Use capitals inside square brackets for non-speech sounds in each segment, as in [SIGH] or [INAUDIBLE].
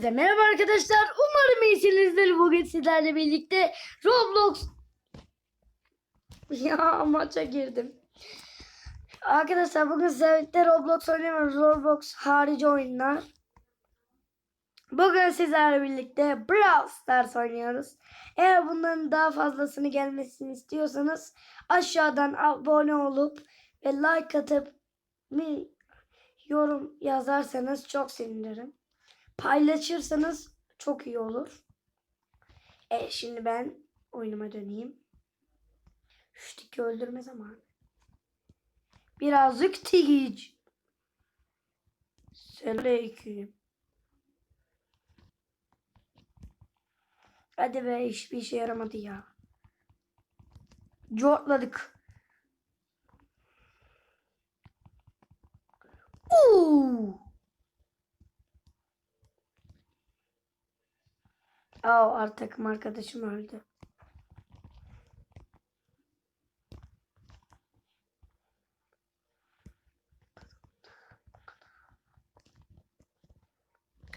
Hepinize merhaba arkadaşlar. Umarım iyisinizdir. Bugün sizlerle birlikte Roblox [LAUGHS] ya maça girdim. Arkadaşlar bugün sizlerle Roblox oynamıyoruz. Roblox harici oyunlar. Bugün sizlerle birlikte Brawl Stars oynuyoruz. Eğer bunların daha fazlasını gelmesini istiyorsanız aşağıdan abone olup ve like atıp bir yorum yazarsanız çok sevinirim. Paylaşırsanız çok iyi olur. E şimdi ben oyunuma döneyim. Şu tiki öldürme zamanı. Birazcık tigic. Selamünaleyküm. Hadi be hiçbir işe yaramadı ya. Cortladık. Uuu. Aa artık takım arkadaşım öldü.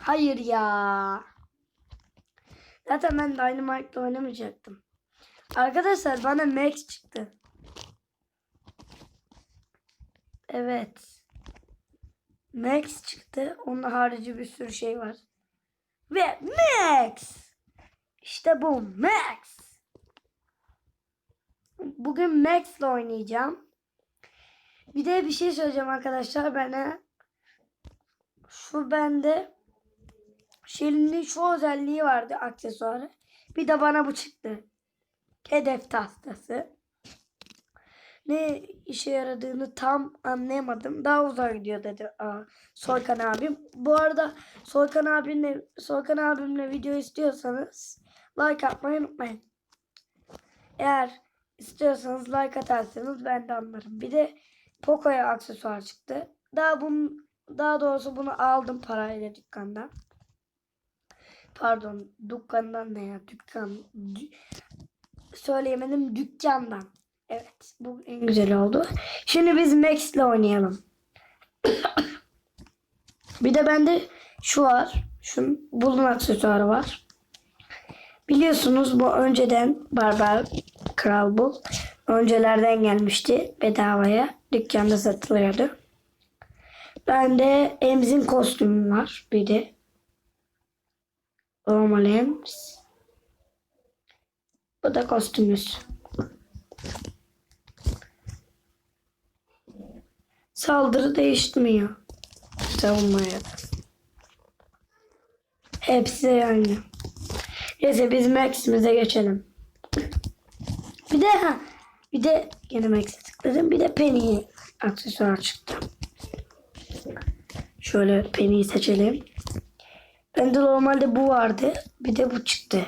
Hayır ya. Zaten ben Dynamite'la oynamayacaktım. Arkadaşlar bana Max çıktı. Evet. Max çıktı. Onun harici bir sürü şey var. Ve Max. İşte bu Max. Bugün Max'le oynayacağım. Bir de bir şey söyleyeceğim arkadaşlar bana. Şu bende Şirin'in şu özelliği vardı aksesuarı. Bir de bana bu çıktı. Hedef tahtası. Ne işe yaradığını tam anlayamadım. Daha uzağa gidiyor dedi aa, Soykan abim. Bu arada Soykan abimle Soykan abimle video istiyorsanız like atmayı unutmayın. Eğer istiyorsanız like atarsanız ben de anlarım. Bir de Poco'ya aksesuar çıktı. Daha bunun daha doğrusu bunu aldım parayla dükkandan. Pardon dükkandan ne ya dükkan dü- söyleyemedim dükkandan. Evet bu en güzel oldu. Şimdi biz Max'le oynayalım. [COUGHS] bir de bende şu var. Şunun bulun aksesuarı var. Biliyorsunuz bu önceden Barbar Kral Bul. Öncelerden gelmişti bedavaya. Dükkanda satılıyordu. Bende Emz'in kostümü var. Bir de Normal Ems. Bu da kostümümüz. Saldırı değişmiyor. Savunmaya da. Hepsi aynı. Neyse biz Max'imize geçelim. Bir de ha, bir de yine Max'e tıkladım. Bir de Penny aksesuar çıktı. Şöyle Penny'yi seçelim. Bende normalde bu vardı. Bir de bu çıktı.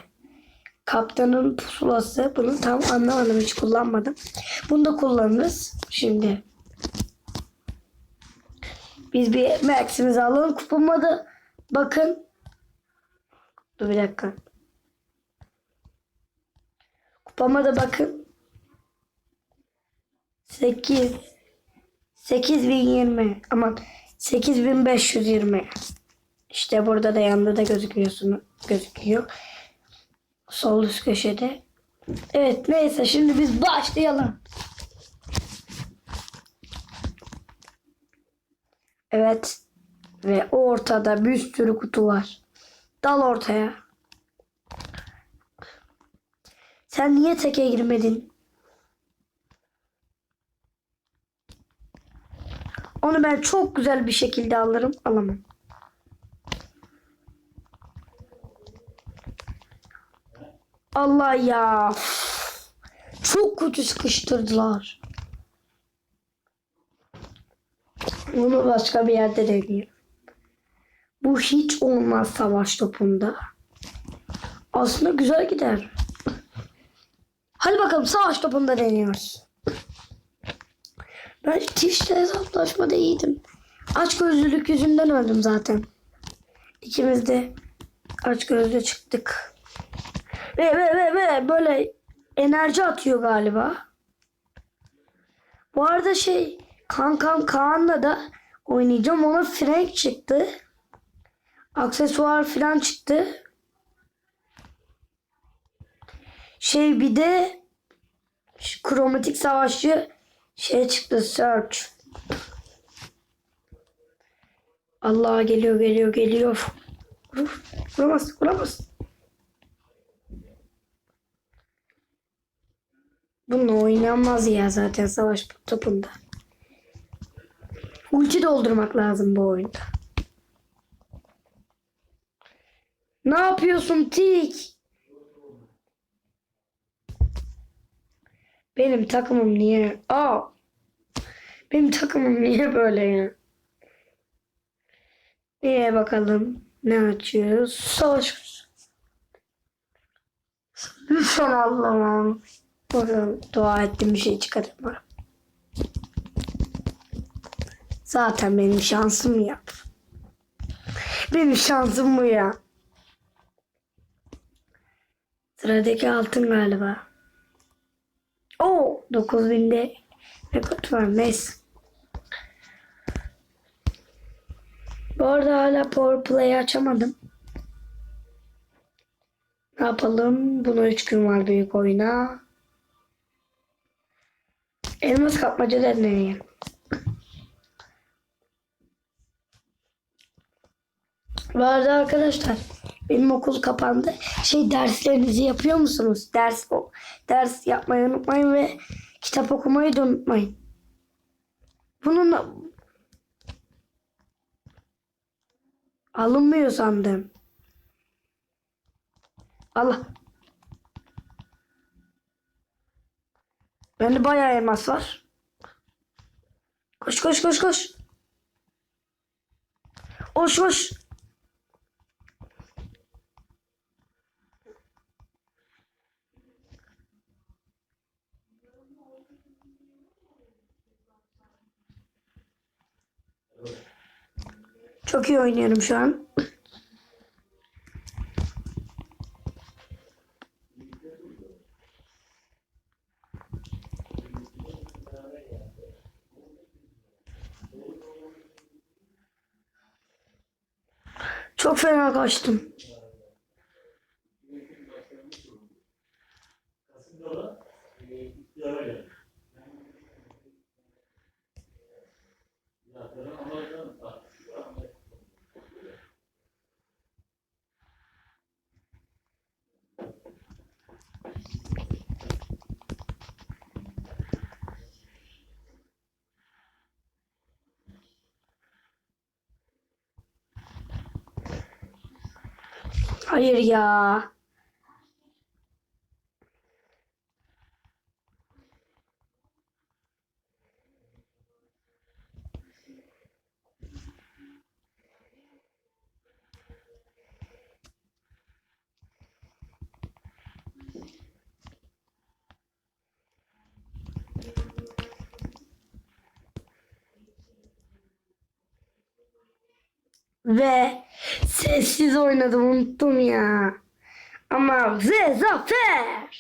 Kaptanın pusulası. Bunu tam anlamadım. Hiç kullanmadım. Bunu da kullanırız. Şimdi. Biz bir Max'imizi alalım. Kupama bakın. Dur bir dakika. Kupama da bakın. 8 8020 aman 8520 işte burada da yanında da gözüküyorsun gözüküyor. Sol üst köşede. Evet neyse şimdi biz başlayalım. Evet. Ve ortada bir sürü kutu var. Dal ortaya. Sen niye teke girmedin? Onu ben çok güzel bir şekilde alırım. Alamam. Allah ya. Çok kötü sıkıştırdılar. Onu başka bir yerde deneyeyim. Bu hiç olmaz savaş topunda. Aslında güzel gider. Hadi bakalım savaş topunda deniyoruz. Ben Twitch'te hesaplaşmada iyiydim. Aç gözlülük yüzünden öldüm zaten. İkimiz de aç gözlü çıktık. Ve ve ve ve böyle enerji atıyor galiba. Bu arada şey kankam Kaan'la da oynayacağım. Ona Frank çıktı. aksesuar falan çıktı. Şey bir de kromatik savaşçı şey çıktı search. Allah geliyor geliyor geliyor. Vur, vuramaz vuramaz. Bununla oynanmaz ya zaten savaş topunda. Ulti doldurmak lazım bu oyunda. Ne yapıyorsun Tik? Benim takımım niye? Aa. Benim takımım niye böyle ya? Niye bakalım? Ne açıyoruz? Savaş. Lütfen Allah'ım. Bakalım dua ettim bir şey çıkartma. Zaten benim şansım ya. Benim şansım bu ya. Sıradaki altın galiba. Oo 9000'de rekord var. Neyse. Bu arada hala Power Play'i açamadım. Ne yapalım? Buna 3 gün var büyük oyuna. Elmas kapmaca deneyelim. Bu arada arkadaşlar benim okul kapandı. Şey derslerinizi yapıyor musunuz? Ders o ders yapmayı unutmayın ve kitap okumayı da unutmayın. Bununla alınmıyor sandım. Allah. Bende bayağı elmas var. Koş koş koş koş. Koş koş. Çok iyi oynuyorum şu an. Çok fena kaçtım. Hayır ya. Ve sessiz oynadım unuttum ya. Ama ve zafer.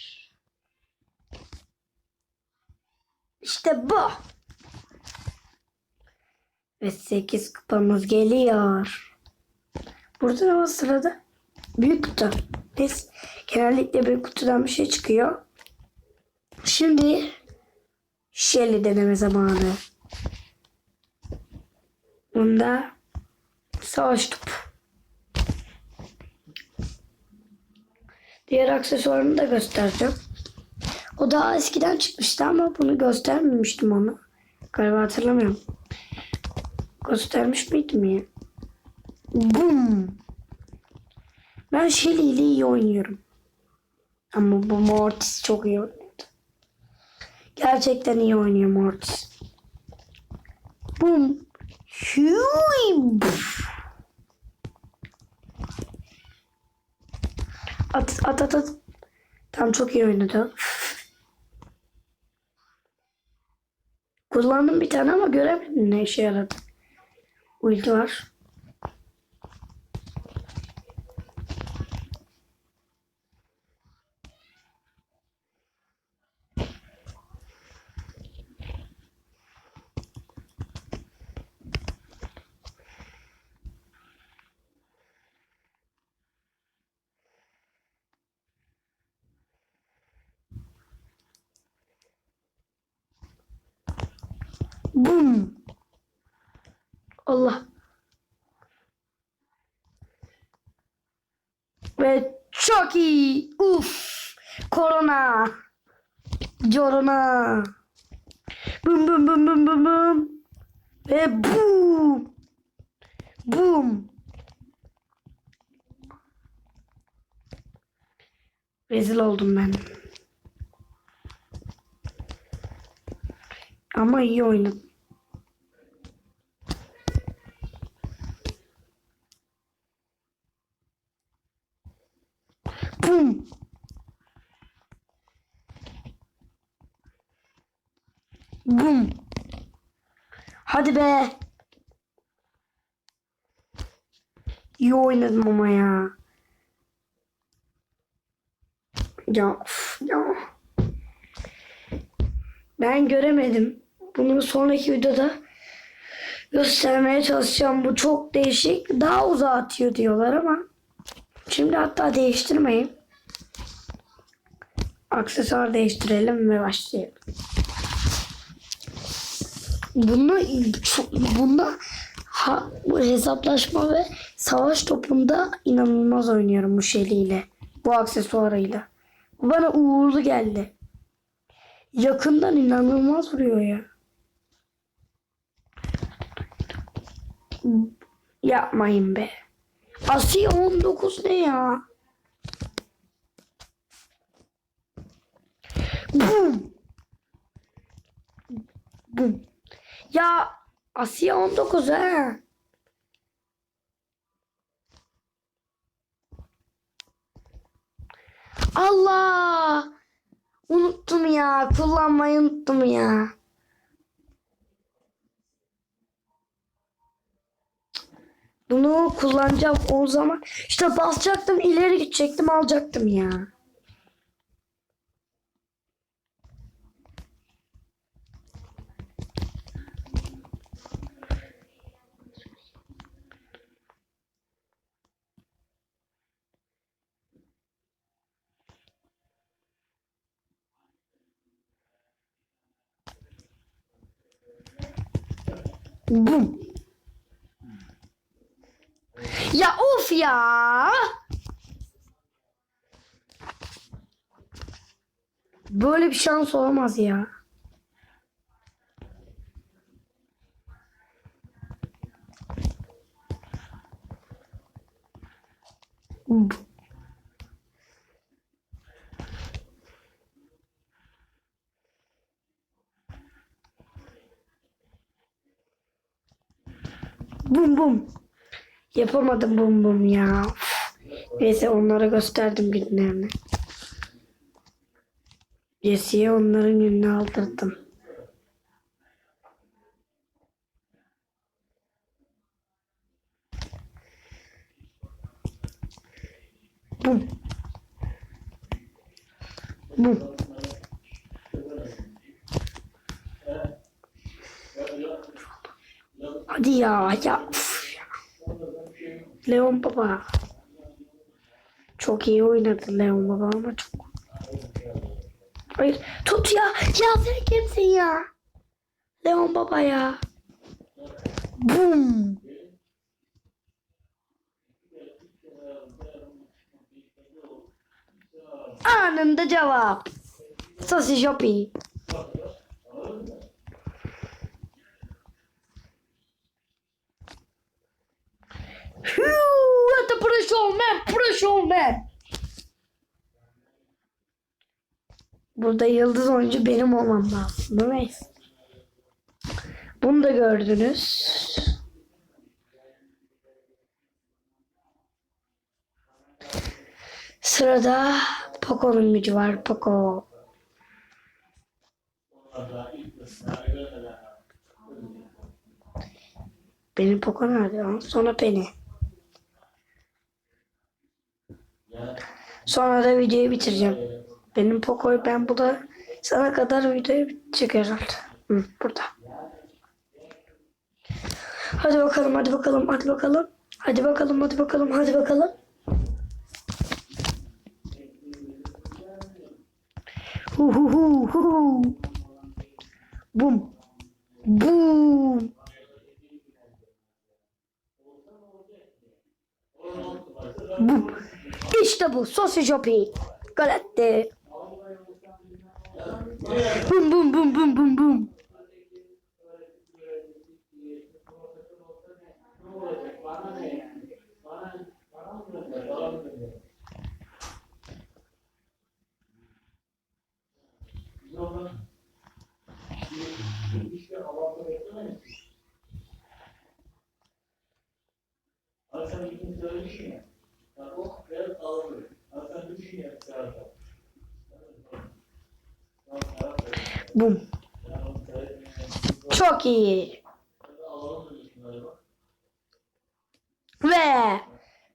İşte bu. Ve 8 kupamız geliyor. Burada ne var sırada? Büyük kutu. Neyse. Genellikle büyük kutudan bir şey çıkıyor. Şimdi Shelly deneme zamanı. Bunda savaş topu. Diğer aksesuarını da göstereceğim. O daha eskiden çıkmıştı ama bunu göstermemiştim ona. Galiba hatırlamıyorum. Göstermiş miydim ya? Bum. Ben Shelly ile iyi oynuyorum. Ama bu Mortis çok iyi oynuyordu. Gerçekten iyi oynuyor Mortis. Bum. Hüy. At at at at. Tam çok iyi oynadı. Kullandım bir tane ama göremedim ne işe yaradı. Ulti var. Bum. Allah. Ve çok iyi. Uf. Korona. Corona. Bum bum bum bum bum bum. Ve bum. Bum. Rezil oldum ben. Ama iyi oynadım. Bum. Bum. Hadi be. İyi oynadım ama ya. Ya, of, ya. Ben göremedim. Bunu sonraki videoda göstermeye çalışacağım. Bu çok değişik. Daha uzağa atıyor diyorlar ama şimdi hatta değiştirmeyin. Aksesuar değiştirelim ve başlayalım. Çok, bunda ha, bu hesaplaşma ve savaş topunda inanılmaz oynuyorum bu şeyliyle. Bu aksesuarıyla. Bu bana uğurlu geldi. Yakından inanılmaz vuruyor ya. Yapmayın be. Asiye 19 ne ya? Bum. Bum. Ya Asiye 19 ha. Allah! Unuttum ya. Kullanmayı unuttum ya. Bunu kullanacağım o zaman. İşte basacaktım, ileri gidecektim, alacaktım ya. Bum. Ya of ya. Böyle bir şans olamaz ya. Bum. Bum bum. Yapamadım bum bum ya. Neyse onlara gösterdim günlerini. Jesse'ye onların gününü aldırdım. Bum. Bum. Hadi ya ya. Leon Baba. Çok iyi oynadı Leon Baba ama çok. Hayır tut ya. Ya sen kimsin ya? Leon Baba ya. Bum. Anında cevap. Sosis Shopping. What the old man, old man. Burada yıldız oyuncu benim olmam lazım. Neyse. Bunu da gördünüz. Sırada Poco'nun gücü var. Poco. Benim Poco nerede? Sonra Penny. Sonra da videoyu bitireceğim. Benim Poco'yu ben bu da sana kadar videoyu bitecek herhalde. Hı, burada. Hadi bakalım, hadi bakalım, hadi bakalım. Hadi bakalım, hadi bakalım, hadi bakalım. Hu hu hu hu hu. Bum. Boom. İşte bu. Sausage Hoppy. Gol attı. Bum bum bum bum bum bum. Bum. Çok iyi. Ve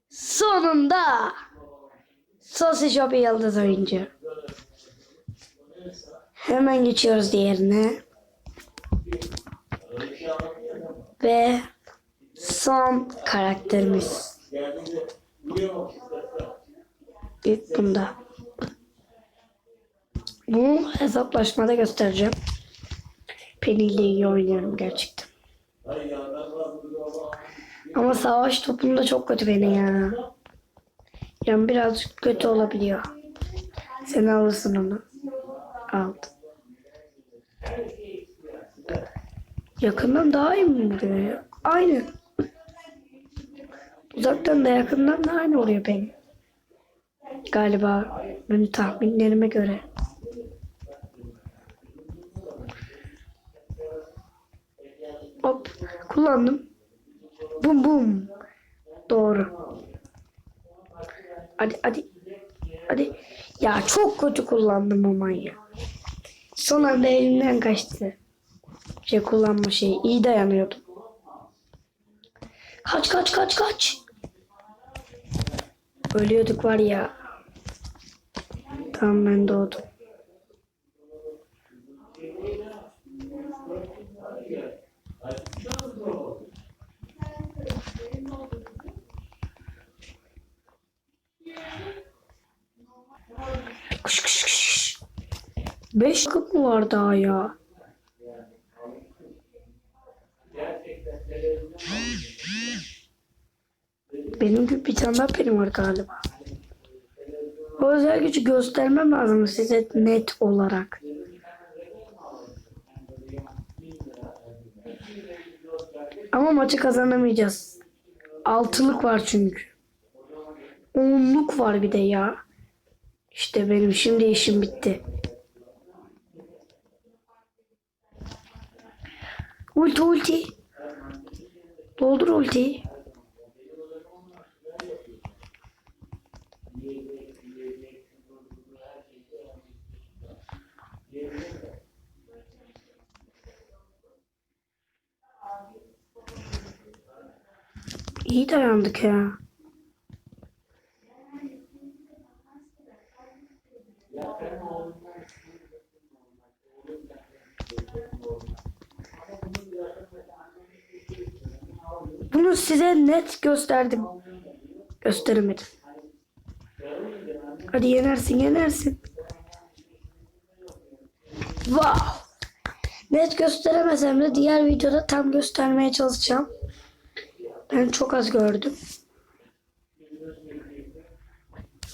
sonunda Sausage Hoppy Yıldız oyuncu. Hemen geçiyoruz diğerine. Ve son karakterimiz. İlk bunda. Bunu hesaplaşmada göstereceğim. Penny ile iyi oynuyorum gerçekten. Ama. Savaş topunda çok kötü beni ya. Yani birazcık kötü olabiliyor. Sen alırsın onu. Aldım. Yakından daha iyi mi vuruyor? Aynı. Uzaktan da yakından da aynı oluyor benim. Galiba benim tahminlerime göre. Hop kullandım. Bum bum. Doğru. Hadi hadi. Hadi. Ya çok kötü kullandım ama ya. Son anda elimden kaçtı. Şey kullanma şeyi. iyi dayanıyordum. Kaç kaç kaç kaç. Ölüyorduk var ya. Tamam ben doğdum. Kış kış kış. Beş kıp mı var daha ya? Benim bir tane daha benim var galiba. O özel gücü göstermem lazım size net olarak. Ama maçı kazanamayacağız. Altılık var çünkü. Onluk var bir de ya. İşte benim şimdi işim bitti. Ulti ulti. Doldur ultiyi. İyi dayandık ya. Bunu size net gösterdim. Gösteremedim. Hadi yenersin yenersin. Wow. Net gösteremesem de diğer videoda tam göstermeye çalışacağım. Ben çok az gördüm.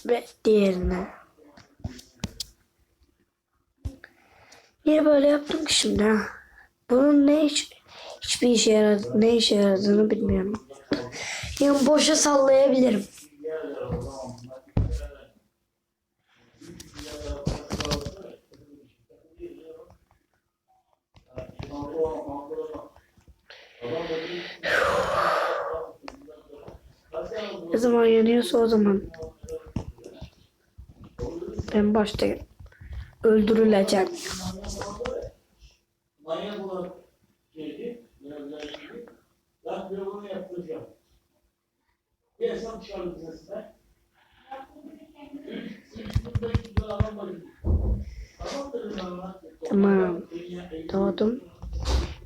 Ve diğerine. Niye böyle yaptım ki şimdi ha? Bunun ne iş, hiçbir işe yaradı, ne işe yaradığını bilmiyorum. Yani boşa sallayabilirim. Ne zaman yanıyorsa o zaman. Ben başta öldürüleceğim. Manyak olan geldi. Biraz daha şimdi. Ben bir bunu yaptıracağım. Bir hesap çıkardım sesine. Üç, üç bin beş yüz lira adam var. Tamam dedim ben ona. Tamam. Doğdum.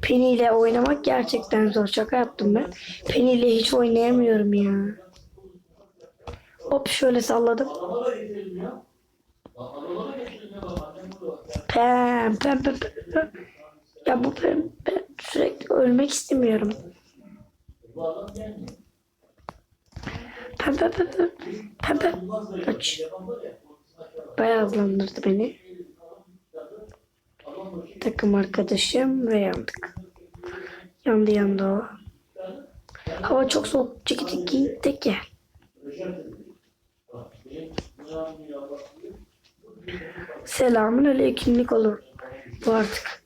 Penny ile oynamak gerçekten zor. Şaka yaptım ben. Penny ile hiç oynayamıyorum ya. Hop şöyle salladım. Pem pem pem pem. pem. Ya bu pem, pem Sürekli ölmek istemiyorum. Gelmiyor. Pembe pembe. Pembe. Olmaz böyle. Kaç. Bayağı hızlandırdı beni. Takım arkadaşım ve yandık. Yandı yandı o. Hava çok soğuk. Ceketi giy de gel. Selamun aleykümlük olur. Bu artık.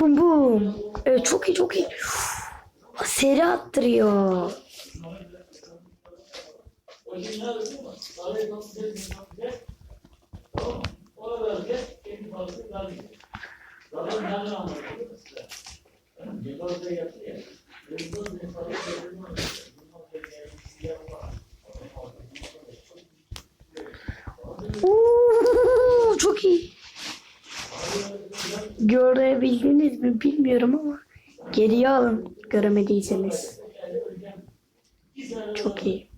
Bum bum. Evet, çok iyi çok iyi. Uf, Seri attırıyor. O şimdi ne yapıyor mu? Parayı nasıl verirsin, nasıl ver? Tamam mı? Ona verecek, kendi parasını verecek. Zaten nereden anlatıyor size? Cebazda yaptı ya. Yıldız bir parayı verilmez. Bundan sonra yani bir yer var. Oo, çok iyi. Görebildiniz mi bilmiyorum ama geriye alın göremediyseniz. Çok iyi.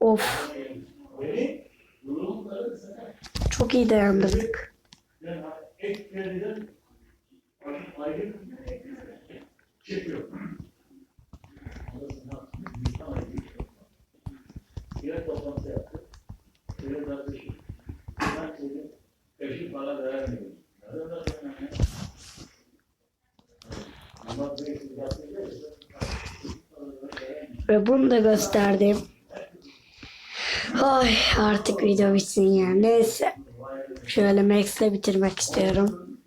Of çok iyi dayandırdık. ayrı çekiyor. Bir toplantı yaptık. Bir kardeşim. Ben dedim, eşi para vermiyor. Neden vermiyor? Ama bir şey yapıyor. Ve bunu da gösterdim. Ay artık video bitsin ya. Neyse. Şöyle Max'le bitirmek istiyorum.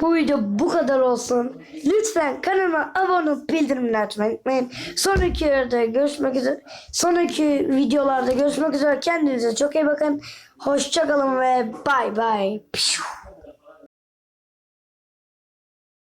Bu video bu kadar olsun. Lütfen kanalıma abone olup bildirimleri açmayı unutmayın. Sonraki yerde görüşmek üzere. Sonraki videolarda görüşmek üzere. Kendinize çok iyi bakın. Hoşçakalın ve bay bay.